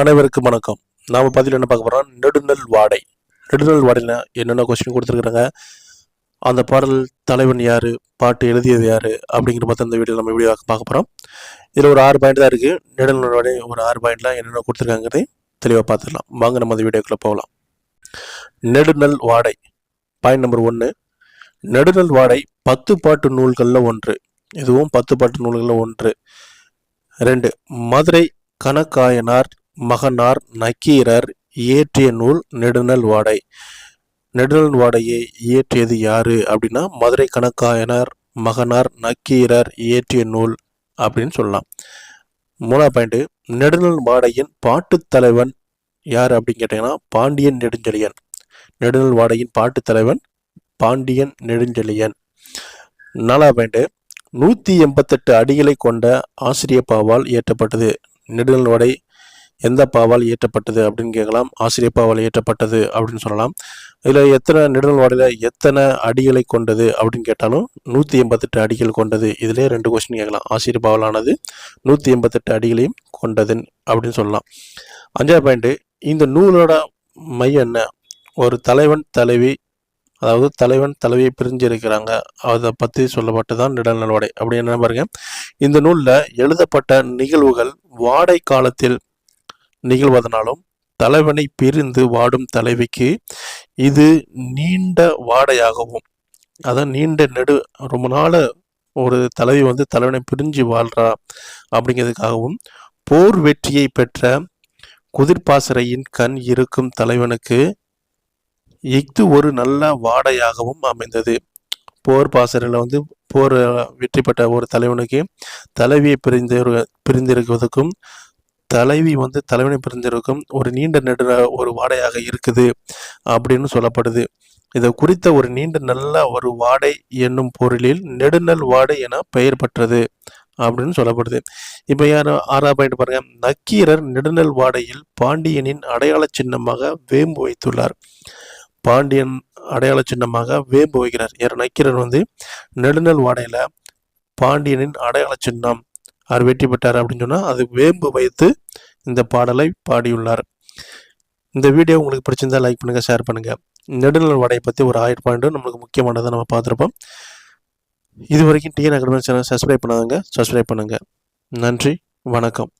அனைவருக்கும் வணக்கம். நாம் பதில் என்ன பார்க்க போகிறோம் நெடுநல் வாடை. நெடுநல் வாடையில் என்னென்ன கொஸ்டின் கொடுத்துருக்குறாங்க அந்த பாடல் தலைவன் யார்? பாட்டு எழுதியது யார்? அப்படிங்கிற மாதிரி இந்த வீடியோ நம்ம வீடியோ பார்க்க போகிறோம் இதில் ஒரு ஆறு பாயிண்ட் தான் இருக்குது நெடுநல் வாடை ஒரு ஆறு பாயிண்ட்ல என்னென்ன கொடுத்துருக்காங்கிறதை தெளிவாக பார்த்துடலாம். வாங்க நம்ம அந்த வீடியோக்குள்ளே போகலாம். நெடுநல் வாடை. பாயிண்ட் நம்பர் ஒன்று நெடுநல் வாடை பத்து பாட்டு நூல்களில் ஒன்று. இதுவும் பத்து பாட்டு நூல்களில் ஒன்று. ரெண்டு. மதுரை கணக்காயனார் மகனார் நக்கீரர் இயற்றிய நூல் நெடுநல் வாடை. நெடுநல் வாடையை இயற்றியது யாரு? அப்படின்னா மதுரை கணக்காயனார் மகனார் நக்கீரர் இயற்றிய நூல் அப்படின்னு சொல்லலாம். மூணாவது பாயிண்ட் நெடுநல் வாடையின் பாட்டுத் தலைவன் யார் அப்படின்னு கேட்டீங்கன்னா பாண்டியன் நெடுஞ்செழியன். நெடுநல் வாடையின் பாட்டுத் தலைவன் பாண்டியன் நெடுஞ்செழியன். நாலாவது பாயிண்ட் நூற்றி எண்பத்தெட்டு அடிகளை கொண்ட ஆசிரிய பாவால் இயற்றப்பட்டது. நெடுநல் வாடை எந்த பாவால் இயற்றப்பட்டது அப்படின்னு கேட்கலாம். ஆசிரியர் பாவால் இயற்றப்பட்டது அப்படின்னு சொல்லலாம். இதில் எத்தனை நெடுநல்வாடியில் எத்தனை அடிகளை கொண்டது அப்படின்னு கேட்டாலும் நூற்றி எண்பத்தெட்டு அடிகள் கொண்டது. இதிலே ரெண்டு கொஸ்டின் கேட்கலாம். ஆசிரியர் பாவலானது நூற்றி எண்பத்தெட்டு அடிகளையும் கொண்டது அப்படின்னு சொல்லலாம். அஞ்சாவது பாயிண்ட்டு இந்த நூலோட மையம் என்ன? ஒரு தலைவன் தலைவி அதாவது தலைவன் தலைவியை பிரிஞ்சு இருக்கிறாங்க. அதை பற்றி சொல்லப்பட்டு தான் நெடுநல் நல்வாடை அப்படி என்ன பாருங்க. இந்த நூலில் எழுதப்பட்ட நிகழ்வுகள் வாடை காலத்தில் நிகழ்வதனாலும் தலைவனை பிரிந்து வாடும் தலைவிக்கு இது நீண்ட வாடையாகவும் அதான் நீண்ட நெடு ரொம்ப நாள் ஒரு தலைவி வந்து தலைவனை பிரிஞ்சு வாழ்றா அப்படிங்கிறதுக்காகவும் போர் வெற்றியை பெற்ற குதிர்பாசறையின் கண் இருக்கும் தலைவனுக்கு இஃது ஒரு நல்ல வாடையாகவும் அமைந்தது. போர் பாசறையில் வந்து போர் வெற்றி பெற்ற ஒரு தலைவனுக்கு தலைவியை பிரிந்து பிரிந்திருக்கிறதுக்கும் தலைவி வந்து தலைவனை பிரிஞ்சிருக்கும் ஒரு நீண்ட நெடு ஒரு வாடையாக இருக்குது அப்படின்னு சொல்லப்படுது. இதை குறித்த ஒரு நீண்ட நல்ல ஒரு வாடை என்னும் பொருளில் நெடுநல் வாடை என பெயர் பெற்றது அப்படின்னு சொல்லப்படுது. இப்போ யார் ஆறாவது பாயிண்ட் பாருங்க. நக்கீரர் நெடுநல் வாடையில் பாண்டியனின் அடையாள சின்னமாக வேம்பு வைத்துள்ளார். பாண்டியன் அடையாள சின்னமாக வேம்பு வைக்கிறார். யார்? நக்கீரர் வந்து நெடுநல் வாடையில் பாண்டியனின் அடையாள சின்னம் அவர் வெற்றி பெற்றார் அப்படின்னு சொன்னால் அது வேம்பு வைத்து இந்த பாடலை பாடியுள்ளார். இந்த வீடியோ உங்களுக்கு பிடிச்சிருந்தா லைக் பண்ணுங்கள் ஷேர் பண்ணுங்கள் நெடுநல் வடையை பற்றி ஒரு ஆயிரம் பாயிண்ட்டும் நம்மளுக்கு முக்கியமானதை நம்ம பார்த்துருப்போம். இது வரைக்கும் டிஎன் அகாடமி சேனல் சப்ஸ்கிரைப் பண்ணாதங்க சப்ஸ்கிரைப் பண்ணுங்கள் நன்றி வணக்கம்.